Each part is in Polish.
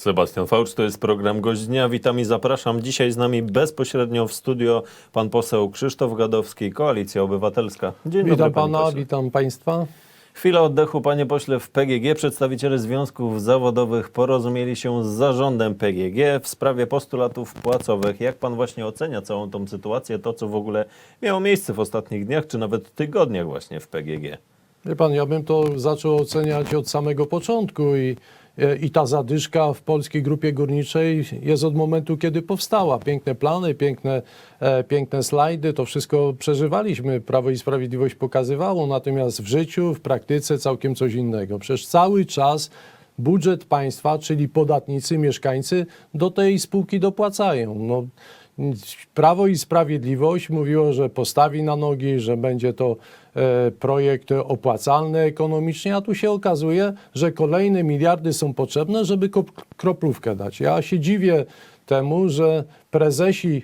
Sebastian Faucz, to jest program Gość Dnia. Witam i zapraszam. Dzisiaj z nami bezpośrednio w studio pan poseł Krzysztof Gadowski, Koalicja Obywatelska. Dzień dobry, Witam panie pana, pośle. witam państwa. Chwila oddechu, panie pośle. W PGG przedstawiciele związków zawodowych porozumieli się z zarządem PGG w sprawie postulatów płacowych. Jak pan właśnie ocenia całą tą sytuację, to co w ogóle miało miejsce w ostatnich dniach, czy nawet tygodniach właśnie w PGG? Wie pan, ja bym to zaczął oceniać od samego początku i, i ta zadyszka w Polskiej Grupie Górniczej jest od momentu, kiedy powstała. Piękne plany, piękne, e, piękne slajdy, to wszystko przeżywaliśmy. Prawo i Sprawiedliwość pokazywało, natomiast w życiu, w praktyce całkiem coś innego. Przecież cały czas budżet państwa, czyli podatnicy, mieszkańcy do tej spółki dopłacają. No, Prawo i Sprawiedliwość mówiło, że postawi na nogi, że będzie to e, projekt opłacalny ekonomicznie, a tu się okazuje, że kolejne miliardy są potrzebne, żeby kroplówkę dać. Ja się dziwię temu, że prezesi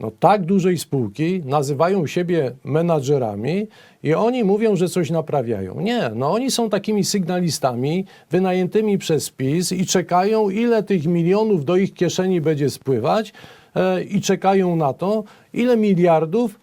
no, tak dużej spółki nazywają siebie menadżerami i oni mówią, że coś naprawiają. Nie, no oni są takimi sygnalistami wynajętymi przez PiS i czekają, ile tych milionów do ich kieszeni będzie spływać i czekają na to, ile miliardów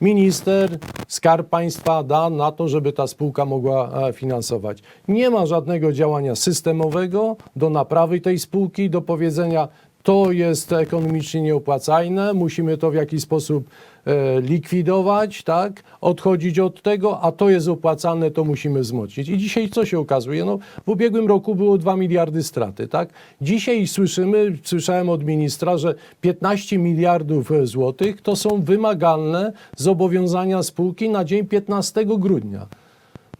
minister, skarb państwa da na to, żeby ta spółka mogła e, finansować. Nie ma żadnego działania systemowego do naprawy tej spółki, do powiedzenia, to jest ekonomicznie nieopłacalne, musimy to w jakiś sposób e, likwidować, tak, odchodzić od tego, a to jest opłacalne, to musimy wzmocnić. I dzisiaj co się okazuje? No, w ubiegłym roku było 2 miliardy straty, tak? Dzisiaj słyszymy, słyszałem od ministra, że 15 miliardów e, złotych to są wymagalne zobowiązania spółki na dzień 15 grudnia.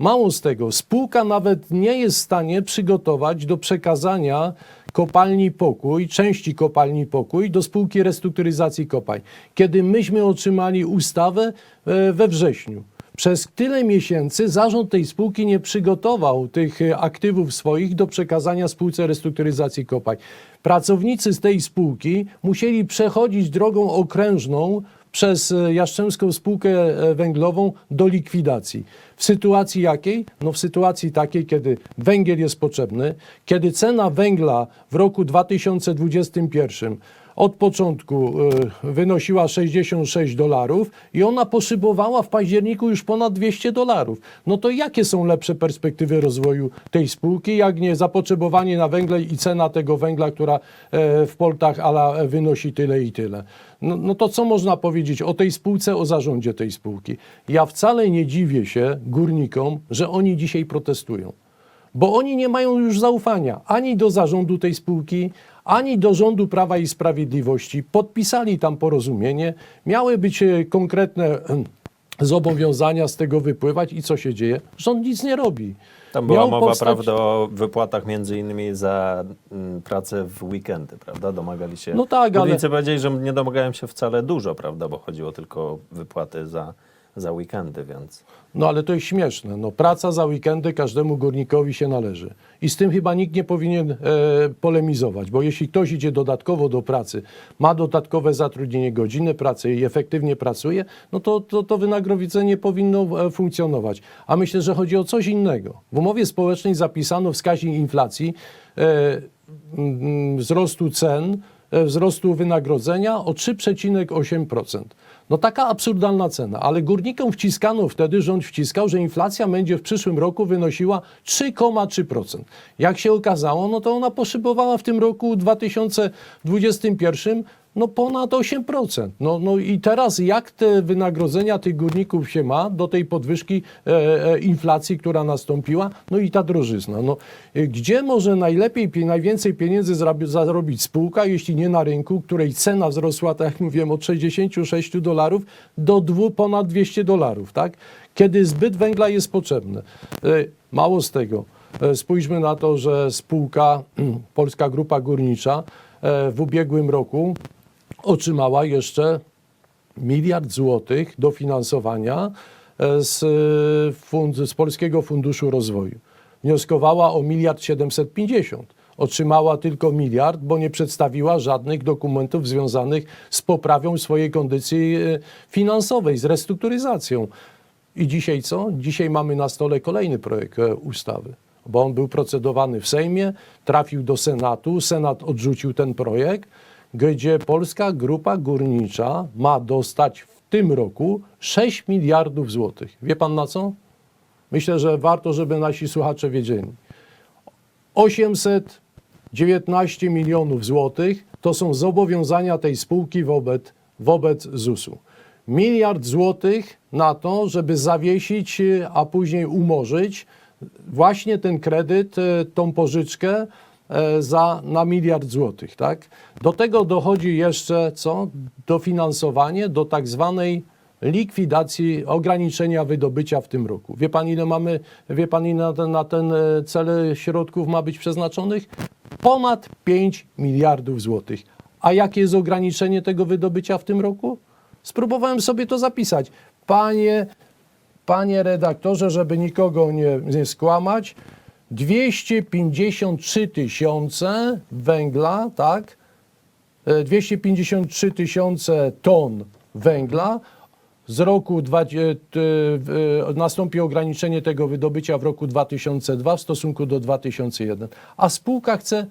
Mało z tego, spółka nawet nie jest w stanie przygotować do przekazania kopalni Pokój, części kopalni Pokój do spółki restrukturyzacji kopalń. Kiedy myśmy otrzymali ustawę e, we wrześniu. Przez tyle miesięcy zarząd tej spółki nie przygotował tych e, aktywów swoich do przekazania spółce restrukturyzacji kopalń. Pracownicy z tej spółki musieli przechodzić drogą okrężną przez e, Jastrzębską Spółkę e, Węglową do likwidacji. W sytuacji jakiej? No w sytuacji takiej, kiedy węgiel jest potrzebny, kiedy cena węgla w roku 2021 od początku e, wynosiła 66 dolarów i ona poszybowała w październiku już ponad 200 dolarów. No to jakie są lepsze perspektywy rozwoju tej spółki, jak nie zapotrzebowanie na węgle i cena tego węgla, która e, w portach ala wynosi tyle i tyle. No, no to co można powiedzieć o tej spółce, o zarządzie tej spółki? Ja wcale nie dziwię się górnikom, że oni dzisiaj protestują bo oni nie mają już zaufania ani do zarządu tej spółki, ani do rządu Prawa i Sprawiedliwości. Podpisali tam porozumienie, miały być e, konkretne zobowiązania z tego wypływać i co się dzieje? Rząd nic nie robi. Tam była Miał mowa, powstać- prawda, o wypłatach między innymi za mm, pracę w weekendy, prawda? Domagali się. No tak, ale- Górnicy powiedzieli, że nie domagają się wcale dużo, prawda, bo chodziło tylko o wypłaty za, za weekendy, więc. No ale to jest śmieszne. No, praca za weekendy każdemu górnikowi się należy. I z tym chyba nikt nie powinien e, polemizować, bo jeśli ktoś idzie dodatkowo do pracy, ma dodatkowe zatrudnienie, godziny pracy i efektywnie pracuje, no to, to, to wynagrodzenie powinno e, funkcjonować. A myślę, że chodzi o coś innego. W umowie społecznej zapisano wskaźnik inflacji, e, mm, wzrostu cen, e, wzrostu wynagrodzenia o 3,8%. No taka absurdalna cena, ale górnikom wciskano wtedy, rząd wciskał, że inflacja będzie w przyszłym roku wynosiła 3,3%. Jak się okazało, no to ona poszybowała w tym roku 2021 no ponad 8%. No, no i teraz jak te wynagrodzenia tych górników się ma do tej podwyżki e, e, inflacji, która nastąpiła, no i ta drożyzna. No, e, gdzie może najlepiej, pie- najwięcej pieniędzy zarobić spółka, jeśli nie na rynku, której cena wzrosła, tak jak mówiłem, od 66 dolarów do dwu, ponad 200 dolarów, tak? Kiedy zbyt węgla jest potrzebny. E, Mało z tego. E, Spójrzmy na to, że spółka, Polska Grupa Górnicza e, w ubiegłym roku otrzymała jeszcze miliard złotych dofinansowania e, z, e, fund, z Polskiego Funduszu Rozwoju. Wnioskowała o miliard 750. Otrzymała tylko miliard, bo nie przedstawiła żadnych dokumentów związanych z poprawą swojej kondycji e, finansowej, z restrukturyzacją. I dzisiaj co? Dzisiaj mamy na stole kolejny projekt ustawy. bo on był procedowany w Sejmie, trafił do Senatu, Senat odrzucił ten projekt, gdzie Polska Grupa Górnicza ma dostać w tym roku 6 miliardów złotych. Wie pan na co? Myślę, że warto, żeby nasi słuchacze wiedzieli. 819 milionów złotych to są zobowiązania tej spółki wobec, wobec ZUS-u. Miliard złotych na to, żeby zawiesić, a później umorzyć właśnie ten kredyt, e, tą pożyczkę za, na miliard złotych. Tak? Do tego dochodzi jeszcze co? Dofinansowanie do tak zwanej likwidacji ograniczenia wydobycia w tym roku. Wie pan, ile mamy, wie pan, ile na ten, na ten e, cel środków ma być przeznaczonych? Ponad 5 miliardów złotych. A jakie jest ograniczenie tego wydobycia w tym roku? Spróbowałem sobie to zapisać. Panie, panie redaktorze, żeby nikogo nie, nie skłamać, 253 tysiące węgla, tak? E, 253 tysiące ton węgla. Z roku dwa, e, t- e, nastąpi ograniczenie tego wydobycia w roku 2002 w stosunku do 2001. A spółka chce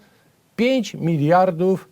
5 miliardów,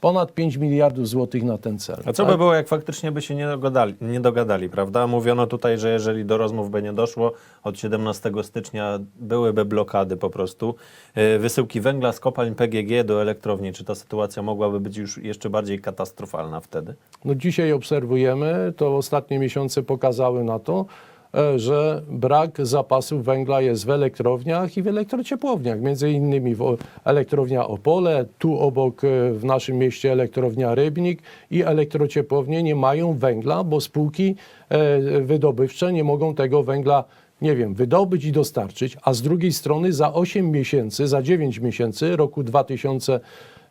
ponad 5 miliardów złotych na ten cel. A co tak? by było, jak faktycznie by się nie dogadali, nie dogadali, prawda? Mówiono tutaj, że jeżeli do rozmów by nie doszło, od 17 stycznia byłyby blokady po prostu. Yy, Wysyłki węgla z kopalń PGG do elektrowni. Czy ta sytuacja mogłaby być już jeszcze bardziej katastrofalna wtedy? No dzisiaj obserwujemy, to ostatnie miesiące pokazały na to, e, że brak zapasów węgla jest w elektrowniach i w elektrociepłowniach. Między innymi w elektrownia Opole, tu obok e, w naszym mieście elektrownia Rybnik i elektrociepłownie nie mają węgla, bo spółki e, wydobywcze nie mogą tego węgla nie wiem, wydobyć i dostarczyć, a z drugiej strony za 8 miesięcy, za 9 miesięcy roku 2000,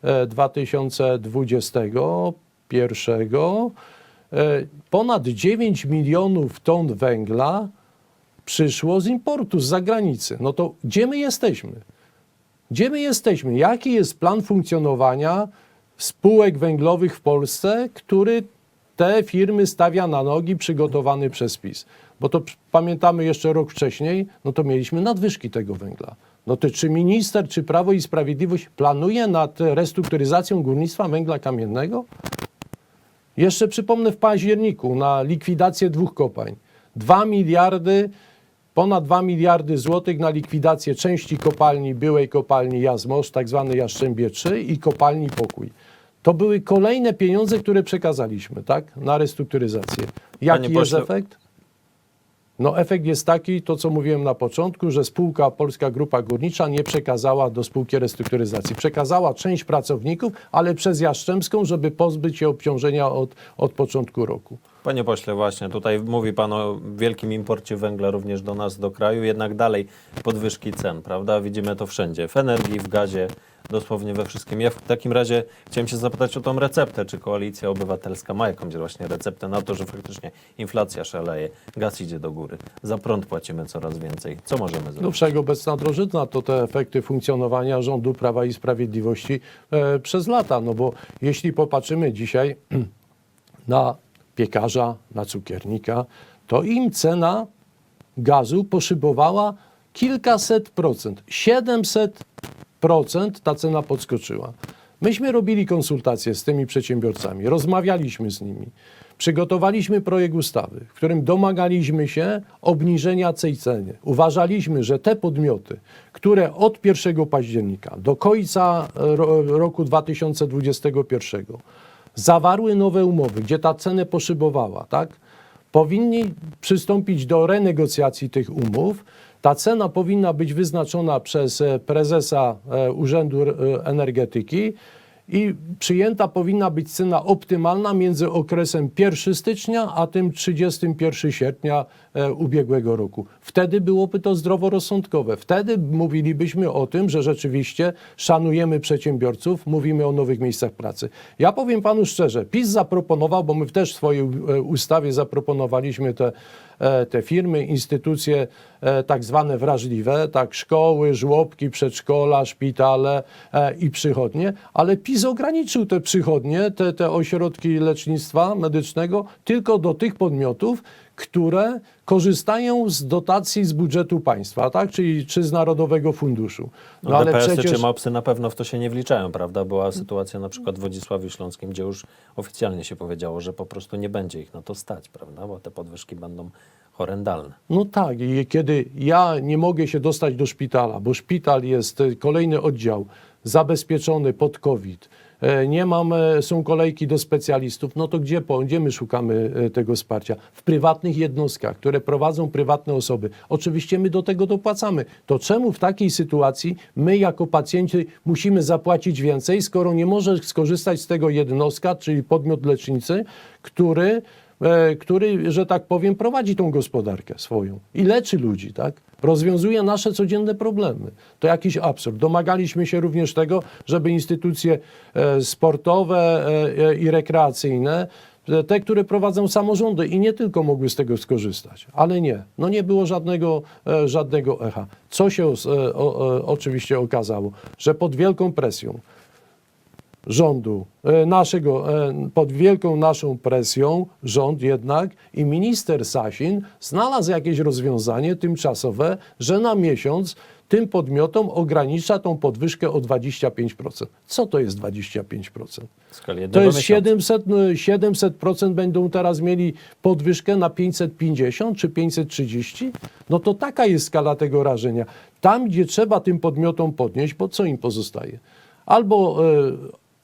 e, 2021 e, ponad 9 milionów ton węgla przyszło z importu, z zagranicy. No to gdzie my jesteśmy? Gdzie my jesteśmy? Jaki jest plan funkcjonowania spółek węglowych w Polsce, który te firmy stawia na nogi, przygotowany przez PiS? Bo to pamiętamy jeszcze rok wcześniej, no to mieliśmy nadwyżki tego węgla. No to czy minister, czy Prawo i Sprawiedliwość planuje nad restrukturyzacją górnictwa węgla kamiennego? Jeszcze przypomnę w październiku na likwidację dwóch kopalń. 2 miliardy, ponad 2 miliardy złotych na likwidację części kopalni, byłej kopalni Jazmosz, tak zwany Jaszczębie 3 i kopalni Pokój. To były kolejne pieniądze, które przekazaliśmy, tak, na restrukturyzację. Jaki Panie jest pośle- efekt? No efekt jest taki, to co mówiłem na początku, że spółka Polska Grupa Górnicza nie przekazała do spółki restrukturyzacji. Przekazała część pracowników, ale przez Jastrzębską, żeby pozbyć się obciążenia od, od początku roku. Panie pośle, właśnie tutaj mówi Pan o wielkim imporcie węgla również do nas, do kraju, jednak dalej podwyżki cen, prawda? Widzimy to wszędzie, w energii, w gazie, dosłownie we wszystkim. Ja w takim razie chciałem się zapytać o tą receptę. Czy Koalicja Obywatelska ma jakąś właśnie receptę na to, że faktycznie inflacja szaleje, gaz idzie do góry, za prąd płacimy coraz więcej. Co możemy No zrobić? wszechobecna drożyzna to te efekty funkcjonowania rządu Prawa i Sprawiedliwości e, przez lata. No bo jeśli popatrzymy dzisiaj na piekarza, na cukiernika, to im cena gazu poszybowała kilkaset procent. 700 procent ta cena podskoczyła. Myśmy robili konsultacje z tymi przedsiębiorcami, rozmawialiśmy z nimi. Przygotowaliśmy projekt ustawy, w którym domagaliśmy się obniżenia tej ceny. Uważaliśmy, że te podmioty, które od 1 października do końca ro, roku 2021 zawarły nowe umowy, gdzie ta cenę poszybowała, tak? powinni przystąpić do renegocjacji tych umów. Ta cena powinna być wyznaczona przez e, prezesa e, Urzędu e, Energetyki i przyjęta powinna być cena optymalna między okresem 1 stycznia a tym 31 sierpnia ubiegłego roku. Wtedy byłoby to zdroworozsądkowe. Wtedy mówilibyśmy o tym, że rzeczywiście szanujemy przedsiębiorców, mówimy o nowych miejscach pracy. Ja powiem panu szczerze, PiS zaproponował, bo my też w swojej ustawie zaproponowaliśmy te, te firmy, instytucje e, tak zwane wrażliwe, tak szkoły, żłobki, przedszkola, szpitale e, i przychodnie, ale PiS ograniczył te przychodnie, te, te ośrodki lecznictwa medycznego tylko do tych podmiotów, które korzystają z dotacji z budżetu państwa, tak? Czyli czy z Narodowego Funduszu. No, DPS-y czy MOPS-y na pewno w to się nie wliczają, prawda? Była sytuacja na przykład w Wodzisławiu Śląskim, gdzie już oficjalnie się powiedziało, że po prostu nie będzie ich na to stać, prawda? Bo te podwyżki będą horrendalne. No tak, i kiedy ja nie mogę się dostać do szpitala, bo szpital jest e, kolejny oddział zabezpieczony pod COVID, e, nie mam, e, są kolejki do specjalistów, no to gdzie, gdzie my szukamy e, tego wsparcia? W prywatnych jednostkach, które prowadzą prywatne osoby. Oczywiście my do tego dopłacamy. To czemu w takiej sytuacji my jako pacjenci musimy zapłacić więcej, skoro nie może skorzystać z tego jednostka, czyli podmiot lecznicy, który który, że tak powiem, prowadzi tą gospodarkę swoją i leczy ludzi, tak? Rozwiązuje nasze codzienne problemy. To jakiś absurd. Domagaliśmy się również tego, żeby instytucje e, sportowe e, e, i rekreacyjne, e, te, które prowadzą samorządy i nie tylko mogły z tego skorzystać, ale nie. No nie było żadnego, e, żadnego echa. Co się e, o, o, oczywiście okazało? Że pod wielką presją rządu, e, naszego, e, pod wielką naszą presją, rząd jednak i minister Sasin znalazł jakieś rozwiązanie tymczasowe, że na miesiąc tym podmiotom ogranicza tą podwyżkę o 25%. Co to jest 25%? W skali To jest miesiąca. 700, no, 700% będą teraz mieli podwyżkę na 550 czy 530? No to taka jest skala tego rażenia. Tam, gdzie trzeba tym podmiotom podnieść, bo co im pozostaje? Albo e,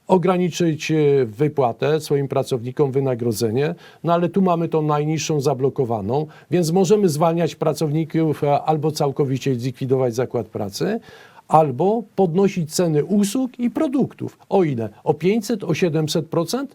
ograniczyć e, wypłatę swoim pracownikom, wynagrodzenie, no ale tu mamy tą najniższą zablokowaną, więc możemy zwalniać pracowników e, albo całkowicie zlikwidować zakład pracy, albo podnosić ceny usług i produktów. O ile? O 500, o 700%?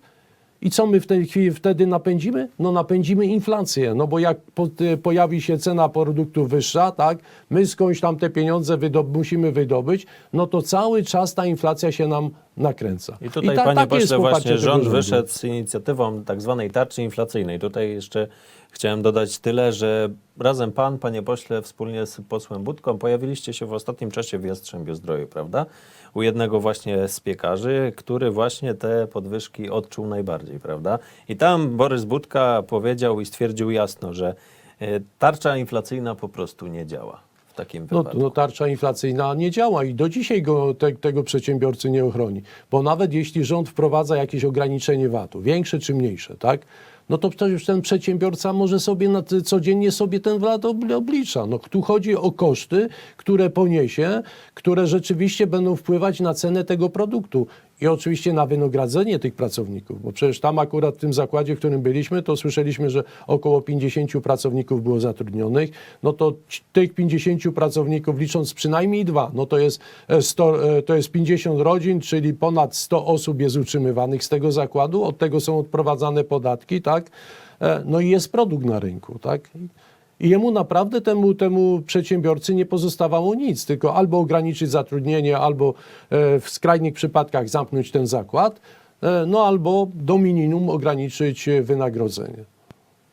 I co my w tej chwili wtedy napędzimy? No napędzimy inflację, no bo jak y, pojawi się cena produktu wyższa, tak, my skądś tam te pieniądze musimy wydobyć, no to cały czas ta inflacja się nam nakręca. I tutaj, ta- panie pośle, właśnie rząd wyszedł z inicjatywą tak zwanej tarczy inflacyjnej. Tutaj jeszcze chciałem dodać tyle, że razem pan, panie pośle, wspólnie z posłem Budką pojawiliście się w ostatnim czasie w Jastrzębiu Zdroju, prawda? U jednego właśnie z piekarzy, który właśnie te podwyżki odczuł najbardziej, prawda? I tam Borys Budka powiedział i stwierdził jasno, że e, tarcza inflacyjna po prostu nie działa takim No, wypadku. no tarcza inflacyjna nie działa i do dzisiaj go, te, tego przedsiębiorcy nie ochroni. Bo nawet jeśli rząd wprowadza jakieś ograniczenie VAT-u, większe czy mniejsze, tak? No to przecież ten przedsiębiorca może sobie na, codziennie sobie ten VAT obli- oblicza. No, tu chodzi o koszty, które poniesie, które rzeczywiście będą wpływać na cenę tego produktu. I oczywiście na wynagrodzenie tych pracowników, bo przecież tam akurat w tym zakładzie, w którym byliśmy, to słyszeliśmy, że około 50 pracowników było zatrudnionych. No to tych 50 pracowników, licząc przynajmniej dwa, no to jest, e, 100, e, to jest 50 rodzin, czyli ponad 100 osób jest utrzymywanych z tego zakładu, od tego są odprowadzane podatki, tak? E, No i jest produkt na rynku, tak? I jemu naprawdę, temu, temu przedsiębiorcy nie pozostawało nic, tylko albo ograniczyć zatrudnienie, albo e, w skrajnych przypadkach zamknąć ten zakład, e, no albo do minimum ograniczyć e, wynagrodzenie.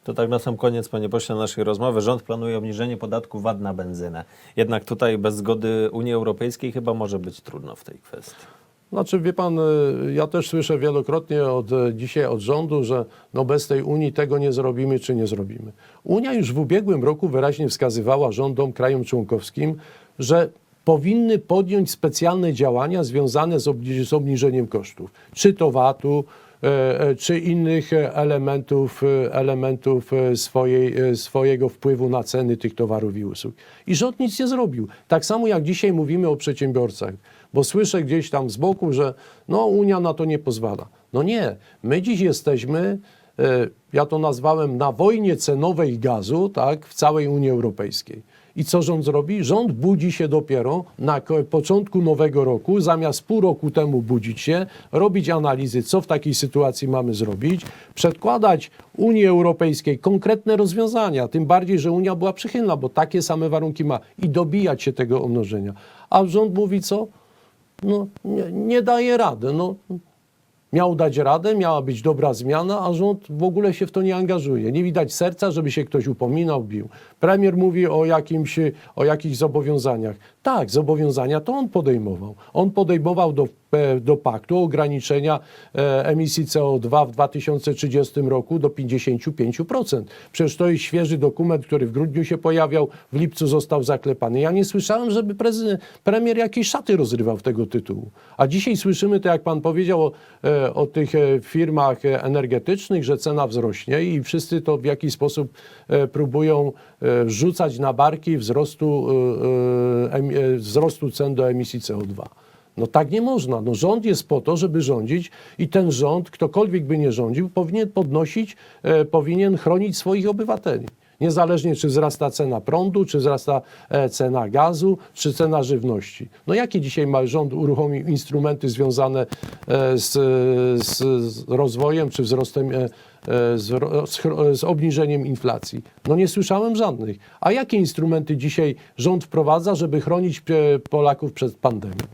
To tak na sam koniec, panie pośle, naszej rozmowy. Rząd planuje obniżenie podatku VAT na benzynę. Jednak tutaj bez zgody Unii Europejskiej chyba może być trudno w tej kwestii. Znaczy, wie pan, y, ja też słyszę wielokrotnie od, y, dzisiaj od rządu, że no bez tej Unii tego nie zrobimy czy nie zrobimy. Unia już w ubiegłym roku wyraźnie wskazywała rządom, krajom członkowskim, że powinny podjąć specjalne działania związane z, obni- z obniżeniem kosztów, czy to VAT-u, e, czy innych elementów, elementów swojej, swojego wpływu na ceny tych towarów i usług. I rząd nic nie zrobił. Tak samo jak dzisiaj mówimy o przedsiębiorcach, bo słyszę gdzieś tam z boku, że no Unia na to nie pozwala. No nie, my dziś jesteśmy, e, ja to nazwałem na wojnie cenowej gazu, tak, w całej Unii Europejskiej. I co rząd zrobi? Rząd budzi się dopiero na początku nowego roku, zamiast pół roku temu budzić się, robić analizy, co w takiej sytuacji mamy zrobić, przedkładać Unii Europejskiej konkretne rozwiązania, tym bardziej, że Unia była przychylna, bo takie same warunki ma i dobijać się tego umnożenia. A rząd mówi co? No, nie, nie daje rady. No, Miał dać radę, miała być dobra zmiana, a rząd w ogóle się w to nie angażuje. Nie widać serca, żeby się ktoś upominał, bił. Premier mówi o, jakimś, o jakichś zobowiązaniach. Tak, zobowiązania to on podejmował. On podejmował do, e, do paktu ograniczenia e, emisji CO2 w 2030 roku do 55%. Przecież to jest świeży dokument, który w grudniu się pojawiał, w lipcu został zaklepany. Ja nie słyszałem, żeby premier jakieś szaty rozrywał w tego tytułu. A dzisiaj słyszymy, to jak pan powiedział o, e, o tych e, firmach e, energetycznych, że cena wzrośnie i wszyscy to w jakiś sposób e, próbują rzucać na barki wzrostu, wzrostu cen do emisji CO2. No tak nie można. No rząd jest po to, żeby rządzić i ten rząd, ktokolwiek by nie rządził, powinien podnosić, powinien chronić swoich obywateli. Niezależnie czy wzrasta cena prądu, czy wzrasta e, cena gazu, czy cena żywności. No jakie dzisiaj ma rząd uruchomił instrumenty związane e, z, z, rozwojem, czy wzrostem, e, z, z, obniżeniem inflacji? No nie słyszałem żadnych. A jakie instrumenty dzisiaj rząd wprowadza, żeby chronić Polaków przed pandemią?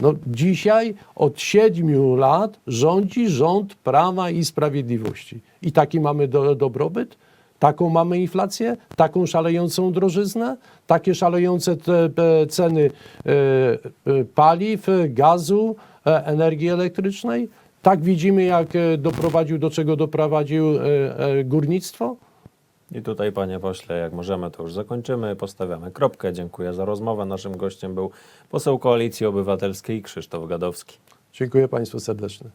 No dzisiaj od siedmiu lat rządzi rząd Prawa i Sprawiedliwości. I taki mamy do, dobrobyt? Taką mamy inflację? Taką szalejącą drożyznę? Takie szalejące ceny e, e, paliw, gazu, e, energii elektrycznej? Tak widzimy, jak doprowadził, do czego doprowadził górnictwo? I tutaj, panie pośle, jak możemy, to już zakończymy. Postawiamy kropkę. Dziękuję za rozmowę. Naszym gościem był poseł Koalicji Obywatelskiej Krzysztof Gadowski. Dziękuję Państwu serdecznie.